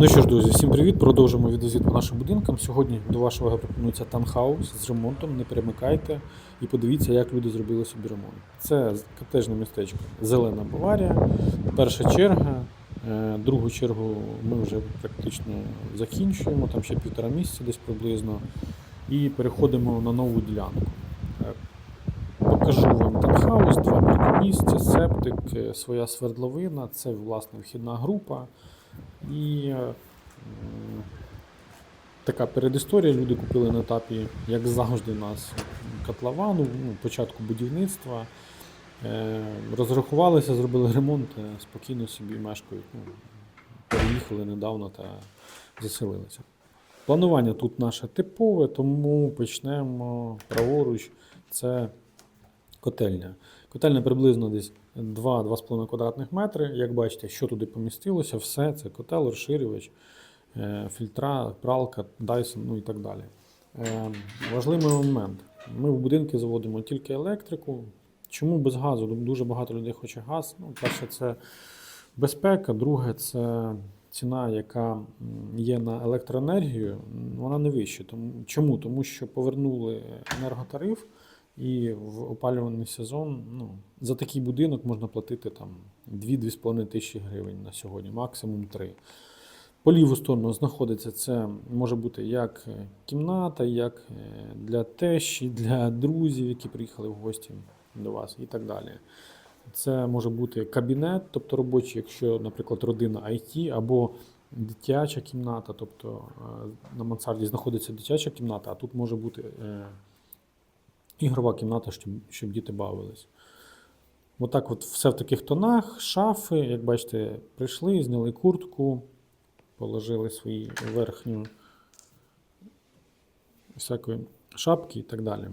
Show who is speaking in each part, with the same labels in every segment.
Speaker 1: Ну що ж, друзі, всім привіт! Продовжуємо відвізит по нашим будинкам. Сьогодні до вашого пропонується танхаус з ремонтом. Не перемикайте і подивіться, як люди зробили собі ремонт. Це котежне містечко Зелена Баварія. Перша черга. Е, Другу чергу ми вже практично закінчуємо, там ще півтора місяця десь приблизно. І переходимо на нову ділянку. Е, Покажу вам танхаус, два паркомісця, септик, е, своя свердловина, це власне вхідна група. І е, така передісторія. Люди купили на етапі, як завжди, у нас котловану, ну, початку будівництва. Е, розрахувалися, зробили ремонт, е, спокійно собі мешкають. Ну, переїхали недавно та заселилися. Планування тут наше типове, тому почнемо праворуч. Це котельня. Котельня приблизно десь 2-2,5 квадратних метри. Як бачите, що туди помістилося, все це котел, розширювач, е, фільтра, пралка, Dyson, ну і так далі. Е, Важливий момент. Ми в будинки заводимо тільки електрику. Чому без газу? Дуже багато людей хоче газ. Ну, перше, це безпека, друге, це ціна, яка є на електроенергію, вона не вища. Тому, чому? Тому що повернули енерготариф. І в опалювальний сезон ну, за такий будинок можна платити там 2-2,5 тисячі гривень на сьогодні, максимум 3. По ліву сторону знаходиться це може бути як е, кімната, як е, для тещі, для друзів, які приїхали в гості до вас, і так далі. Це може бути кабінет, тобто робочий, якщо, наприклад, родина IT, або дитяча кімната, тобто е, на мансарді знаходиться дитяча кімната, а тут може бути ігрова кімната, щоб, щоб діти бавились. Отак от все в таких тонах, шафи, як бачите, прийшли, зняли куртку, положили свої верхню всякої шапки і так далі.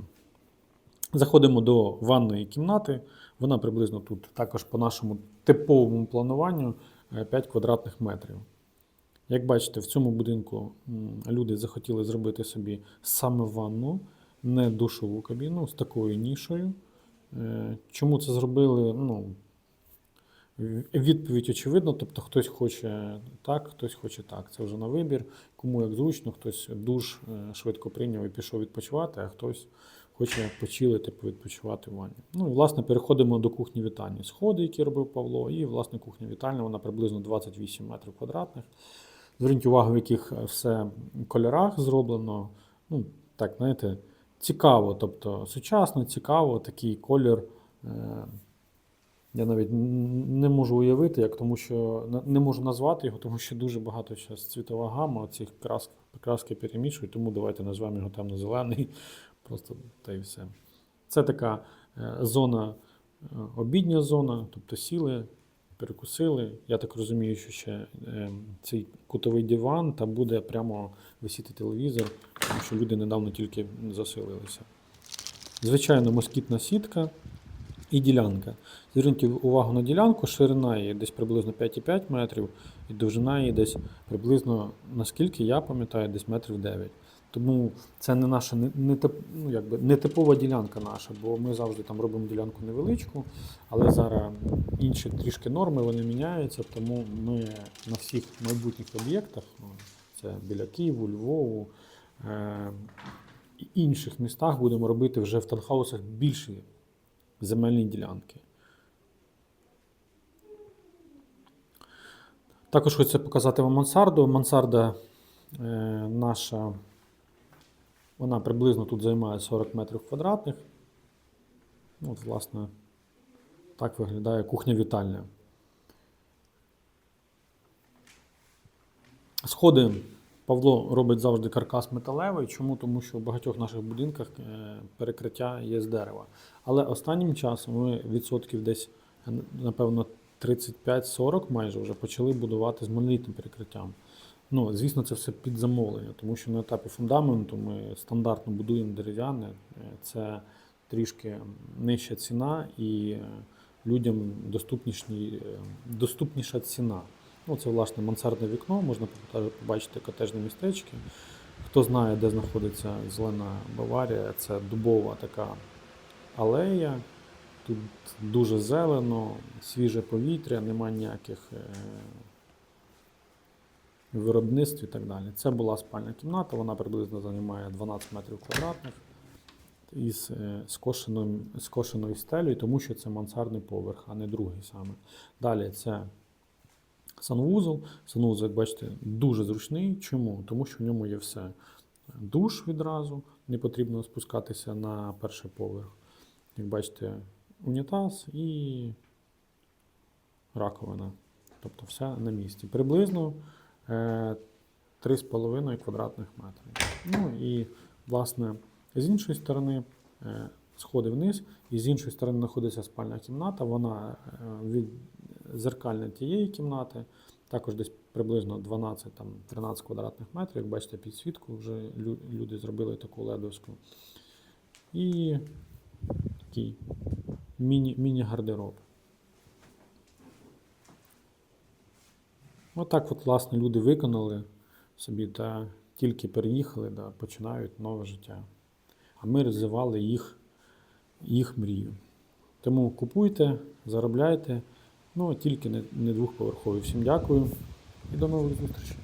Speaker 1: Заходимо до ванної кімнати. Вона приблизно тут також по нашому типовому плануванню е, 5 квадратних метрів. Як бачите, в цьому будинку люди захотіли зробити собі саме ванну, не душову кабіну з такою нішою. Е, Чому це зробили? Ну, відповідь очевидна, тобто хтось хоче так, хтось хоче так. Це вже на вибір. Кому як зручно, хтось душ е, швидко прийняв і пішов відпочивати, а хтось хоче почилити, відпочивати в ванні. Ну і власне переходимо до кухні вітальні. Сходи, які робив Павло, і власне кухня вітальня, вона приблизно 28 метрів квадратних. Зверніть увагу, в яких е, все кольорах зроблено. Ну, так, знаєте, цікаво, тобто сучасно, цікаво, такий колір. Е, я навіть не можу уявити, як тому що не можу назвати його, тому що дуже багато зараз цвітова гама, цих крас, краски перемішують, тому давайте назвемо його темно-зелений. Просто та й все. Це така е, зона, е, обідня зона, тобто сіли, перекусили. Я так розумію, що ще е, цей кутовий диван та буде прямо висіти телевізор, тому що люди недавно тільки заселилися. Звичайно, москітна сітка і ділянка. Зверніть увагу на ділянку, ширина її десь приблизно 5,5 метрів, і довжина її десь приблизно, наскільки я пам'ятаю, десь метрів 9. Тому це не наша не, тип- ну, якби, не типова ділянка наша, бо ми завжди там робимо ділянку невеличку, але зараз інші трішки норми вони міняються, тому ми на всіх майбутніх об'єктах, ну, це біля Києву, Львову, е, і інших містах будемо робити вже в танхаусах більші земельні ділянки. Також хочеться показати вам мансарду. Мансарда е, наша, вона приблизно тут займає 40 метрів квадратних. От, власне, так виглядає кухня-вітальня. Сходи Павло робить завжди каркас металевий. Чому? Тому що в багатьох наших будинках е, перекриття є з дерева. Але останнім часом ми відсотків десь, напевно, 35-40 майже вже почали будувати з монолітним перекриттям. Ну, звісно, це все під замовлення, тому що на етапі фундаменту ми стандартно будуємо дерев'яне. Це трішки нижча ціна і людям е, доступніша ціна. Ну, це власне мансардне вікно, можна побачити- котежні містечки. Хто знає, де знаходиться зелена Баварія, це дубова така алея. Тут дуже зелено, свіже повітря, немає ніяких е, виробництві і так далі. Це була спальня кімната, вона приблизно займає 12 метрів квадратних із е, скошеною, скошеною стелею, тому що це мансардний поверх, а не другий саме. Далі це санвузол. Санвузол, як бачите, дуже зручний. Чому? Тому що в ньому є все. Душ відразу, не потрібно спускатися на перший поверх. Як бачите, унітаз і раковина. Тобто все на місці. Приблизно 3,5 квадратних метри. Ну і, власне, з іншої сторони е, сходи вниз, і з іншої сторони знаходиться спальна кімната. Вона е, від зеркальна тієї кімнати, також десь приблизно 12-13 квадратних метрів. Як бачите, підсвітку вже люди зробили таку ледовську. І такий міні-гардероб. Отак, от, власне, люди виконали собі та тільки переїхали, да, починають нове життя. А ми розвивали їх, їх мрію. Тому купуйте, заробляйте, ну тільки не, не двохповерхові. Всім дякую і до нових зустрічей.